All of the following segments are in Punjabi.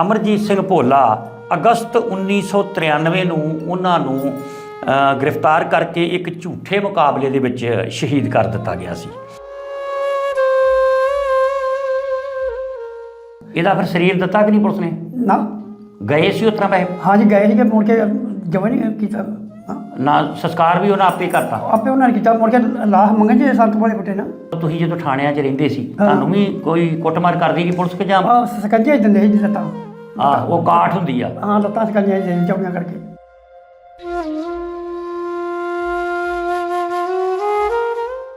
ਅਮਰਜੀਤ ਸਿੰਘ ਭੋਲਾ ਅਗਸਤ 1993 ਨੂੰ ਉਹਨਾਂ ਨੂੰ ਗ੍ਰਿਫਤਾਰ ਕਰਕੇ ਇੱਕ ਝੂਠੇ ਮੁਕਾਬਲੇ ਦੇ ਵਿੱਚ ਸ਼ਹੀਦ ਕਰ ਦਿੱਤਾ ਗਿਆ ਸੀ। ਇਹਦਾ ਫਿਰ ਸਰੀਰ ਦਿੱਤਾ ਕਿ ਨਹੀਂ ਪੁਲਿਸ ਨੇ? ਨਾ। ਗਏ ਸੀ ਉਤਰਾ ਪੈਸੇ? ਹਾਂਜੀ ਗਏ ਸੀਗੇ ਮੁੜ ਕੇ ਜਮਾ ਨਹੀਂ ਕੀਤਾ। ਨਾ ਸੰਸਕਾਰ ਵੀ ਉਹਨਾਂ ਆਪੇ ਕਰਤਾ। ਆਪੇ ਉਹਨਾਂ ਨੇ ਕੀਤਾ ਮੁੜ ਕੇ ਲਾਹ ਮੰਗੇ ਜੇ ਸੰਤ ਵਾਲੇ ਕੁੱਟੇ ਨਾ। ਤੁਸੀਂ ਜਦੋਂ ਥਾਣਿਆਂ 'ਚ ਰਹਿੰਦੇ ਸੀ ਹਾਂ। ਤੁਹਾਨੂੰ ਵੀ ਕੋਈ ਕੁੱਟਮਾਰ ਕਰਦੀ ਸੀ ਪੁਲਿਸ ਕਿ ਜਾਂ? ਆ ਸਕੰਜੇ ਦਿੰਦੇ ਸੀ ਜੀ ਲੱਤਾਂ। ਆ ਉਹ ਕਾਠ ਹੁੰਦੀ ਆ। ਹਾਂ ਲੱਤਾਂ ਸਕੰਜੇ ਦੇ ਚੌੜੀਆਂ ਕਰਕੇ।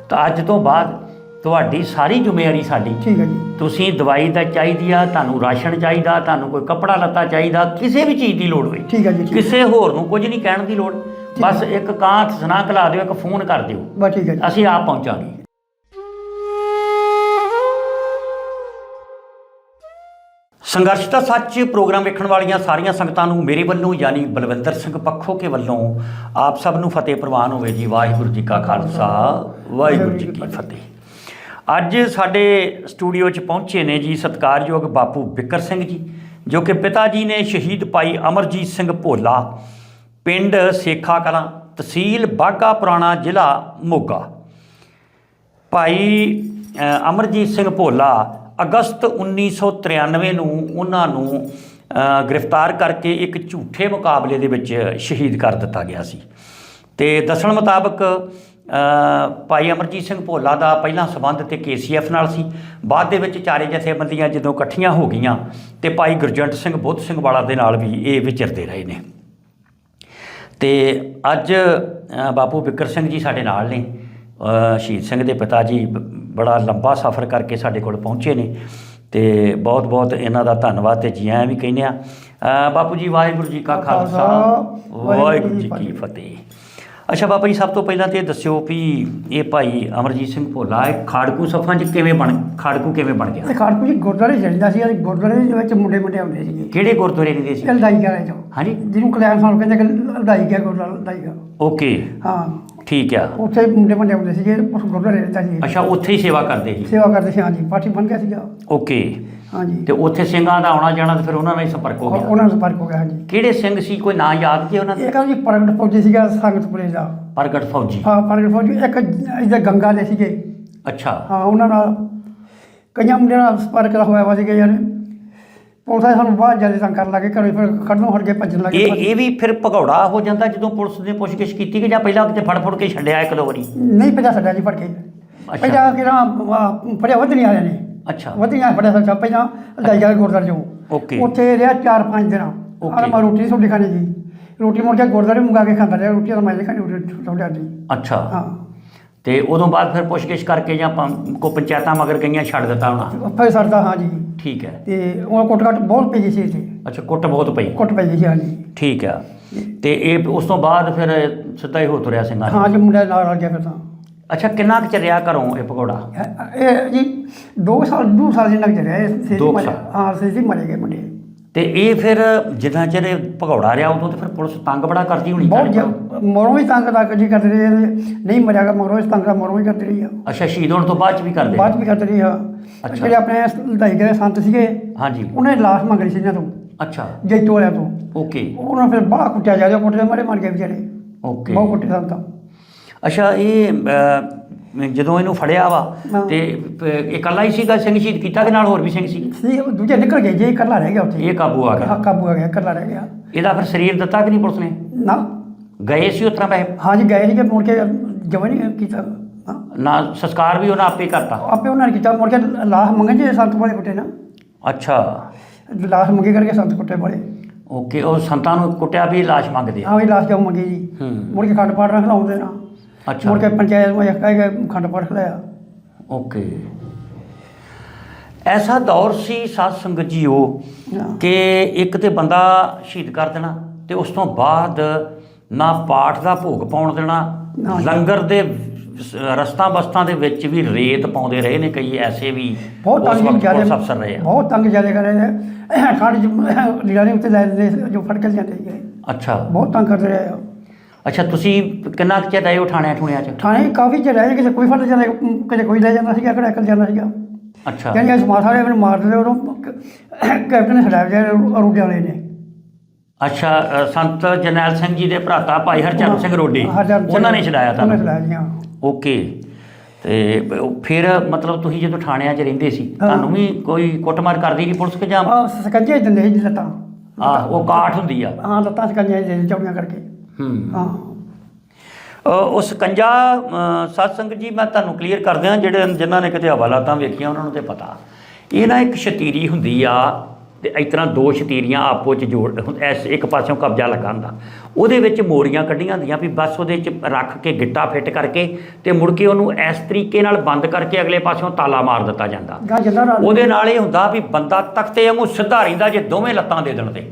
ਤਾਂ ਅੱਜ ਤੋਂ ਬਾਅਦ ਤੁਹਾਡੀ ਸਾਰੀ ਜ਼ਿੰਮੇਵਾਰੀ ਸਾਡੀ। ਠੀਕ ਹੈ ਜੀ। ਤੁਸੀਂ ਦਵਾਈ ਦਾ ਚਾਹੀਦੀ ਆ ਤੁਹਾਨੂੰ ਰਾਸ਼ਨ ਚਾਹੀਦਾ ਤੁਹਾਨੂੰ ਕੋਈ ਕੱਪੜਾ ਲੱਤਾ ਚਾਹੀਦਾ ਕਿਸੇ ਵੀ ਚੀਜ਼ ਦੀ ਲੋੜ ਹੋਵੇ ਠੀਕ ਹੈ ਜੀ ਠੀਕ ਕਿਸੇ ਹੋਰ ਨੂੰ ਕੁਝ ਨਹੀਂ ਕਹਿਣ ਦੀ ਲੋੜ। ਬਸ ਇੱਕ ਕਾਂਤ ਸੁਨਾ ਕਲਾ ਦਿਓ ਇੱਕ ਫੋਨ ਕਰ ਦਿਓ। ਬਸ ਠੀਕ ਹੈ ਜੀ। ਅਸੀਂ ਆਪ ਪਹੁੰਚਾਂਗੇ। ਸੰਘਰਸ਼ ਦਾ ਸੱਚ ਪ੍ਰੋਗਰਾਮ ਵੇਖਣ ਵਾਲੀਆਂ ਸਾਰੀਆਂ ਸੰਗਤਾਂ ਨੂੰ ਮੇਰੇ ਵੱਲੋਂ ਯਾਨੀ ਬਲਵਿੰਦਰ ਸਿੰਘ ਪੱਖੋ ਕੇ ਵੱਲੋਂ ਆਪ ਸਭ ਨੂੰ ਫਤਿਹ ਪ੍ਰਵਾਨ ਹੋਵੇ ਜੀ। ਵਾਹਿਗੁਰੂ ਜੀ ਕਾ ਖਾਲਸਾ ਵਾਹਿਗੁਰੂ ਜੀ ਕੀ ਫਤਿਹ। ਅੱਜ ਸਾਡੇ ਸਟੂਡੀਓ 'ਚ ਪਹੁੰਚੇ ਨੇ ਜੀ ਸਤਿਕਾਰਯੋਗ ਬਾਪੂ ਬਿਕਰ ਸਿੰਘ ਜੀ, ਜੋ ਕਿ ਪਿਤਾ ਜੀ ਨੇ ਸ਼ਹੀਦ ਪਾਈ ਅਮਰਜੀਤ ਸਿੰਘ ਭੋਲਾ, ਪਿੰਡ ਸੇਖਾ ਕਲਾਂ, ਤਹਿਸੀਲ ਬਾਗਾ ਪੁਰਾਣਾ ਜ਼ਿਲ੍ਹਾ ਮੋਗਾ। ਭਾਈ ਅਮਰਜੀਤ ਸਿੰਘ ਭੋਲਾ ਅਗਸਤ 1993 ਨੂੰ ਉਹਨਾਂ ਨੂੰ ਗ੍ਰਿਫਤਾਰ ਕਰਕੇ ਇੱਕ ਝੂਠੇ ਮੁਕਾਬਲੇ ਦੇ ਵਿੱਚ ਸ਼ਹੀਦ ਕਰ ਦਿੱਤਾ ਗਿਆ ਸੀ। ਤੇ ਦੱਸਣ ਮੁਤਾਬਕ ਭਾਈ ਅਮਰਜੀਤ ਸਿੰਘ ਭੋਲਾ ਦਾ ਪਹਿਲਾਂ ਸਬੰਧ ਤੇ ਕੇਸੀਐਫ ਨਾਲ ਸੀ। ਬਾਅਦ ਦੇ ਵਿੱਚ ਚਾਰੇ ਜਥੇਬੰਦੀਆਂ ਜਦੋਂ ਇਕੱਠੀਆਂ ਹੋ ਗਈਆਂ ਤੇ ਭਾਈ ਗੁਰਜੰਟ ਸਿੰਘ ਬੁੱਧ ਸਿੰਘ ਵਾਲਾ ਦੇ ਨਾਲ ਵੀ ਇਹ ਵਿਚਰਦੇ ਰਹੇ ਨੇ। ਤੇ ਅੱਜ ਬਾਪੂ ਬਿੱਕਰ ਸਿੰਘ ਜੀ ਸਾਡੇ ਨਾਲ ਨੇ। ਸ਼ਹੀਦ ਸਿੰਘ ਦੇ ਪਿਤਾ ਜੀ ਬੜਾ ਲੰਬਾ ਸਫ਼ਰ ਕਰਕੇ ਸਾਡੇ ਕੋਲ ਪਹੁੰਚੇ ਨੇ ਤੇ ਬਹੁਤ ਬਹੁਤ ਇਹਨਾਂ ਦਾ ਧੰਨਵਾਦ ਤੇ ਜੀ ਆਇਆਂ ਵੀ ਕਹਿੰਦੇ ਆ। ਬਾਪੂ ਜੀ ਵਾਹਿਗੁਰੂ ਜੀ ਕਾ ਖਾਲਸਾ ਵਾਹਿਗੁਰੂ ਜੀ ਕੀ ਫਤਿਹ। ਅੱਛਾ ਬਾਬਾ ਜੀ ਸਭ ਤੋਂ ਪਹਿਲਾਂ ਤੇ ਦੱਸਿਓ ਵੀ ਇਹ ਭਾਈ ਅਮਰਜੀਤ ਸਿੰਘ ਭੋਲਾ ਇਹ ਖਾੜਕੂ ਸਫਾਂ 'ਚ ਕਿਵੇਂ ਬਣ ਖਾੜਕੂ ਕਿਵੇਂ ਬਣ ਗਿਆ? ਤੇ ਖਾੜਕੂ ਜੀ ਗੁਰਦੁਆਰੇ ਜਾਂਦਾ ਸੀ ਅਸੀਂ ਗੁਰਦੁਆਰੇ ਦੇ ਵਿੱਚ ਮੁੰਡੇ ਮੁੰਡੇ ਆਉਂਦੇ ਸੀਗੇ। ਕਿਹੜੇ ਗੁਰਦੁਆਰੇ ਰਹਿੰਦੇ ਸੀ? ਲੜਾਈ ਕਰੇ ਚੋਂ। ਹਾਂਜੀ। ਜਿਹਨੂੰ ਕਲਿਆਣ ਸਾਹਿਬ ਕਹਿੰਦੇ ਕਿ ਲੜਾਈ ਗਿਆ ਗੁਰਦੁਆਰਾ ਲੜਾਈ ਗਿਆ ਓਕੇ। ਹਾਂ। ਠੀਕ ਆ। ਉੱਥੇ ਮੁੰਡੇ ਮੁੰਡੇ ਆਉਂਦੇ ਸੀਗੇ ਉਸ ਗੁਰਦੁਆਰੇ ਰਹਿੰਦਾ ਸੀ। ਅੱਛਾ ਉੱਥੇ ਹੀ ਸੇਵਾ ਕਰਦੇ ਸੀ। ਸੇਵਾ ਕਰਦੇ ਸੀ ਹਾਂਜੀ। ਪਾਠੀ ਬਣ ਗਿਆ ਸੀਗਾ। ਓਕੇ। ਹਾਂਜੀ। ਤੇ ਉੱਥੇ ਸਿੰਘਾਂ ਦਾ ਆਉਣਾ ਜਾਣਾ ਤੇ ਫਿਰ ਉਹਨਾਂ ਨਾਲ ਹੀ ਸੰਪਰਕ ਹੋ ਗਿਆ। ਉਹਨਾਂ ਨਾਲ ਸੰਪਰਕ ਹੋ ਗਿਆ ਹਾਂਜੀ। ਕਿਹੜੇ ਸਿੰਘ ਸੀ? ਕੋਈ ਨਾਂ ਯਾਦ ਕੀ ਉਹਨਾਂ ਇਹ ਦਾ ਕਹਿੰਦਾ ਜੀ ਪ੍ਰਗਟ ਫੌਜੀ ਸੀਗਾ ਸੰਗਤਪੁਰੇ ਦਾ। ਪ੍ਰਗਟ ਫੌਜੀ। ਹਾਂ ਪ੍ਰਗਟ ਫੌਜੀ। ਇੱਕ ਇਹਦੇ ਗੰਗਾ ਦੇ ਸੀਗੇ। ਅੱਛਾ। ਹਾਂ ਉਹਨਾਂ ਨਾਲ ਕਈਆਂ ਮੁੰਡਿਆਂ ਨਾਲ ਸੰਪਰਕ ਹੋਇਆ ਵਾ ਸੀਗਾ ਯਾਰ। ਪੁਲਿਸ ਵਾਲੇ ਸਾਨੂੰ ਬਾਹਰ ਜਾਂਦੇ ਤੰਗ ਕਰਨ ਲੱਗੇ ਘਰੋਂ ਫਿਰ ਖੜਨੋਂ ਹਟ ਕੇ ਭੱਜਣ ਲੱਗੇ। ਇਹ ਇਹ ਵੀ ਫਿਰ ਭਗੌੜਾ ਹੋ ਜਾਂਦਾ ਜਦੋਂ ਪੁਲਿਸ ਨੇ ਪੁੱਛਗਿੱਛ ਕੀਤੀ ਕਿ ਜਾਂ ਪਹਿਲਾਂ ਕਿਤੇ ਫੜ ਫੜ ਕੇ ਛੱਡਿਆ ਇੱਕ ਦੋ ਵਾਰੀ? ਨਹੀਂ ਪਹਿਲਾਂ ਛੱਡਿਆ ਜੀ ਫੜ ਕੇ। ਅੱਛਾ। ਪਹਿਲਾਂ ਕਿਹੜਾ ਫੜਿਆ ਵਧਣੀ ਵਾਲਿਆਂ ਨੇ। ਅੱਛਾ। ਵਧੀਆਂ ਫੜਿਆ ਸੱਚਾ ਪਹਿਲਾਂ ਲੜਾਈ ਗਿਆ ਗੁਰਦੁਆਰੇ ਚੋਂ ਓਕੇ। ਉੱਥੇ ਰਿਹਾ 4-5 ਦਿਨ। ਆਹ ਮੈਂ ਰੋਟੀ ਤੁਹਾਡੀ ਖਾਣੀ ਜੀ। ਰੋਟੀ ਮੁੜ ਕੇ ਗੁਰਦੁਆਰੇ ਮੰਗਾ ਕੇ ਖਾਂਦਾ ਰਿਹਾ ਰੋਟੀ ਤਾਂ ਮੈਂ ਖਾਣੀ ਰੋਟੀ ਤੁਹਾਡੇ ਦੀ। ਅੱਛਾ। ਹਾਂ। ਤੇ ਉਦੋਂ ਬਾਅਦ ਫਿਰ ਪੁੱਛਗਿੱਛ ਕਰਕੇ ਜਾਂ ਕੋ ਪੰਚਾਇਤਾਂ ਮਗਰ ਗਈਆਂ ਛੱਡ ਦਿੱਤਾ ਹੋਣਾ? ਫਿਰ ਸਰਦਾ ਹਾਂ ਜੀ। ਠੀਕ ਹੈ। ਤੇ ਉਹ ਕੁੱਟ ਕੱਟ ਬਹੁਤ ਪਈ ਸੀ ਇੱਥੇ। ਅੱਛਾ ਕੁੱਟ ਬਹੁਤ ਪਈ। ਕੁੱਟ ਪਈ ਸੀ ਹਾਂ ਜੀ। ਠੀਕ ਆ ਤੇ ਇਹ ਉਸ ਤੋਂ ਬਾਅਦ ਫਿਰ ਸਿੱਧਾ ਹੀ ਹੋ ਤੁਰਿਆ ਸਿੰਘਾਂ ਹਾਂ ਜੀ ਮੁੰਡਾ ਨਾਲ ਆ ਗਿਆ ਫਿਰ ਤਾਂ। ਅੱਛਾ ਕਿੰਨਾ ਕੁ ਚੱਲਿਆ ਘਰੋਂ ਇਹ ਭਗੌੜਾ ਇਹ- ਜੀ 2 ਸਾਲ 2 ਸਾਲ ਜਿੰਨਾ ਕੁ ਰਿਹਾ ਇਹ ਸੇਜੀ ਦੋ ਕੁ ਮਰੇ- ਸਾਲ। ਹਾਂ ਸੇਜੀ ਮਰੇ ਗਏ ਮੁੰਡੇ। ਤੇ ਇਹ ਫਿਰ ਜਿੰਨਾ ਚਿਰ ਇਹ ਭਗੌੜਾ ਰਿਹਾ ਉਦੋਂ ਤੇ ਫਿਰ ਪੁਲਿਸ ਤੰਗ ਬੜਾ ਕਰਦੀ ਹੋਣੀ ਬਹੁਤ ਤੁਹਾਡੇ ਕੋਲ। ਜ- ਮਰੋਂ ਹੀ ਤੰਗ ਤੱਕ ਜੀ ਕਰਦੇ ਰਹੇ ਨਹੀਂ ਮਰਿਆਗਾ ਮਰੋਂ ਹੀ ਤੰਗ ਮਰੋਂ ਹੀ ਕਰਦੀ ਰਹੀ ਆ। ਅੱਛਾ ਸ਼ਹੀਦ ਹੋਣ ਤੋਂ ਬਾਅਦ ਚ ਵੀ ਕਰਦੇ ਬਾਅਦ ਵੀ ਕਰਦੀ ਰਹੀ ਆ। ਅੱਛਾ। ਜਿਹੜੇ ਆਪਣੇ ਲੜਾਈ ਕਰੇ ਸੰਤ ਸੀਗੇ ਹਾਂਜੀ। ਉਹਨੇ ਲਾਸ਼ ਮੰਗਣੀ ਸੀ ਇਹਨਾਂ ਤੋਂ। ਅੱਛਾ। ਜੈਤੋ ਵਾਲਿਆਂ ਤੋਂ। ਓਕੇ। ਉਹਨਾਂ ਫਿਰ ਬਾਹਲਾ ਕੁੱਟਿਆ ਜਾ ਰਿਹਾ ਕੁੱਟਦੇ ਮਾਰੇ ਮਰ ਗਏ ਵਿਚਾਰੇ। ਓਕੇ। ਬਹੁਤ ਕੁੱਟੇ ਸੰਤਾਂ। ਅੱਛਾ ਇਹ ਜਦੋਂ ਇਹਨੂੰ ਫੜਿਆ ਵਾ ਹਾਂ। ਤੇ ਇਕੱਲਾ ਹੀ ਸੀਗਾ ਸਿੰਘ ਸ਼ਹੀਦ ਕੀਤਾ ਕਿ ਨਾਲ ਹੋਰ ਵੀ ਸਿੰਘ ਸੀ ਦੂਜੇ ਨਿਕਲ ਗਏ ਜੇ ਇਕੱਲਾ ਰਹਿ ਗਿਆ ਉੱਥੇ। ਇਹ ਕਾਬੂ ਆ ਗਿਆ। ਹਾਂ ਕਾਬੂ ਆ ਗਿਆ ਇਕੱਲਾ ਰਹਿ ਗਿਆ। ਇਹਦਾ ਫਿਰ ਸਰੀਰ ਦਿੱਤਾ ਕਿ ਨਹੀਂ ਪੁਲਿਸ ਨੇ? ਨਾ। ਗਏ ਸੀ ਉਤਰਾ ਪੈਸੇ? ਹਾਂਜੀ ਗਏ ਸੀਗੇ ਮੁੜ ਕੇ ਜਮਾ ਨਹੀਂ ਕੀਤਾ। ਹਾਂ। ਨਾ ਸੰਸਕਾਰ ਵੀ ਉਹਨਾਂ ਆਪੇ ਕਰਤਾ? ਆਪੇ ਉਹਨਾਂ ਨੇ ਕੀਤਾ ਮੁੜ ਕੇ ਲਾਸ਼ ਮੰਗੇ ਜੇ ਸੰਤ ਵਾਲੇ ਕੁੱਟੇ ਨਾ। ਅੱਛਾ। ਲਾਸ਼ ਮੰਗੇ ਕਰਕੇ ਸੰਤ ਕੁੱਟੇ ਬੜੇ ਓਕੇ ਉਹ ਸੰਤਾਂ ਨੂੰ ਕੁੱਟਿਆ ਵੀ ਲਾਸ਼ ਮੰਗਦੇ ਆ? ਹਾਂ ਵੀ ਲਾਸ਼ ਕਿਉਂ ਮੰਗੀ ਜੀ। ਹੂੰ। ਮੁੜ ਕੇ ਖੰਡ ਪਾਠ ਨਾਲ ਖਿਲਾਉਂਦੇ ਨਾ। ਅੱਛਾ। ਮੁੜ ਕੇ ਪੰਚਾਇਤ ਨੂੰ ਇਹ ਕਹਿ ਕੇ ਖੰਡ ਪਾਠ ਖਿਲਾਇਆ। ਓਕੇ। ਐਸਾ ਦੌਰ ਸੀ ਸਾਧ ਸੰਗਤ ਜੀਓ ਹਾਂ। ਕਿ ਇੱਕ ਤੇ ਬੰਦਾ ਸ਼ਹੀਦ ਕਰ ਦੇਣਾ ਤੇ ਉਸ ਤੋਂ ਬਾਅਦ ਨਾ ਪਾਠ ਦਾ ਭੋਗ ਪਾਉਣ ਦੇਣਾ ਨਾ। ਲੰਗਰ ਦੇ ਰਸਤਾ ਬਸਤਾਂ ਦੇ ਵਿੱਚ ਵੀ ਰੇਤ ਪਾਉਂਦੇ ਰਹੇ ਨੇ ਕਈ ਐਸੇ ਵੀ ਬਹੁਤ ਉਸ ਤੰਗ ਵਕਤ ਜ਼ਿਆਦਾ ਅਫਸਰ ਰਹੇ ਆ। ਬਹੁਤ ਤੰਗ ਜ਼ਿਆਦਾ ਕਰ ਰਹੇ ਨੇ। ਖੰਡ ਲੀੜਾ ਉੱਤੇ ਲੈ ਲੈਂਦੇ ਜੋ ਫੜ ਕੇ ਜਾਂਦੇ ਸੀਗੇ ਅੱਛਾ। ਬਹੁਤ ਤੰਗ ਕਰਦੇ ਰਹੇ ਆ। ਅੱਛਾ ਤੁਸੀਂ ਕਿੰਨਾ ਕੁ ਚਿਰ ਰਹੇ ਹੋ ਠਾਣਿਆਂ ਠੂਣਿਆਂ 'ਚ? ਥਾਣੇ ਕਾਫੀ ਚਿਰ ਰਹੇ ਕਿਸੇ ਕੋਈ ਫੜ ਜਾਂਦਾ ਕਿਸੇ ਕੋਈ ਲੈ ਜਾਂਦਾ ਸੀਗਾ ਕਿਹੜਾ ਇਕੱਲ ਜਾਂਦਾ ਸੀਗਾ। ਕਹਿੰਦੇ ਅੱਛਾ ਇਸ ਮਾਰ ਸਾਰੇ ਮੈਨੂੰ ਮਾਰ ਦਿੰਦੇ ਉਦੋਂ ਕੈਪਟਨ ਨੇ ਛਡਾਇਆ ਜੇ ਵਾਲੇ ਨੇ। ਅੱਛਾ ਅ, ਸੰਤ ਜਰਨੈਲ ਸਿੰਘ ਜੀ ਦੇ ਭਰਾਤਾ ਭਾਈ ਹਰਚੰਦ ਸਿੰਘ ਰੋਡੀ। ਸਿੰਘ- ਉਹਨਾਂ ਨੇ ਛਡਾਇਆ ਉਹਨਾਂ ਤੁਹਾਨੂੰ ਛਡਾਇਆ ਜੀ ਹਾਂ। ਓਕੇ। ਤੇ ਬ- ਉਹ ਫਿਰ ਮਤਲਬ ਤੁਸੀਂ ਜਦੋਂ ਥਾਣਿਆਂ 'ਚ ਰਹਿੰਦੇ ਸੀ ਹਾਂ। ਤੁਹਾਨੂੰ ਵੀ ਕੋਈ ਕੁੱਟਮਾਰ ਕਰਦੀ ਸੀ ਪੁਲਿਸ ਕਿ ਜਾਂ? ਆ ਸਕੰਜੇ ਦਿੰਦੇ ਸੀ ਜੀ ਲੱਤਾਂ। ਆ ਉਹ ਕਾਠ ਹੁੰਦੀ ਆ। ਹਾਂ ਲੱਤਾਂ ਸਕੰਜੇ ਦੇ ਚੌੜੀਆਂ ਕਰਕੇ। ਹੂੰ। ਉਹ ਸਕੰਜਾ ਅ, ਸਤਸੰਗ ਜੀ ਮੈਂ ਤੁਹਾਨੂੰ ਕਲੀਅਰ ਕਰ ਦਿਆਂ ਜਿਹੜੇ ਜਿਨ੍ਹਾਂ ਨੇ ਕਿਤੇ ਹਵਾਲਾਤਾਂ ਵੇਖੀਆਂ ਉਹਨਾਂ ਨੂੰ ਤੇ ਪਤਾ। ਇਹ ਨਾ ਇੱਕ ਸ਼ਤੀਰੀ ਹੁੰਦੀ ਆ ਤੇ ਇਸ ਤਰ੍ਹਾਂ ਦੋ ਸ਼ਤੀਰੀਆਂ ਆਪੋ ਚ ਜੋੜ ਐਸ ਇੱਕ ਪਾਸਿਓਂ ਕਬਜ਼ਾ ਲੱਗਾ ਹੁੰਦਾ ਉਹਦੇ ਵਿੱਚ ਮੋਰੀਆਂ ਕੱਢੀਆਂ ਹੁੰਦੀਆਂ ਵੀ ਬਸ ਉਹਦੇ ਚ ਰੱਖ ਕੇ ਗਿੱਟਾ ਫਿੱਟ ਕਰਕੇ ਤੇ ਮੁੜ ਕੇ ਉਹਨੂੰ ਇਸ ਤਰੀਕੇ ਨਾਲ ਬੰਦ ਕਰਕੇ ਅਗਲੇ ਪਾਸਿਓਂ ਤਾਲਾ ਮਾਰ ਦਿੱਤਾ ਜਾਂਦਾ। ਉਹਦੇ ਨਾਲ ਇਹ ਹੁੰਦਾ ਵੀ ਬੰਦਾ ਤਖਤੇ ਵਾਂਗੂ ਸਿੱਧਾ ਰਹਿੰਦਾ ਜੇ ਦੋਵੇਂ ਲੱਤਾਂ ਦੇ ਦੇਣ ਤੇ।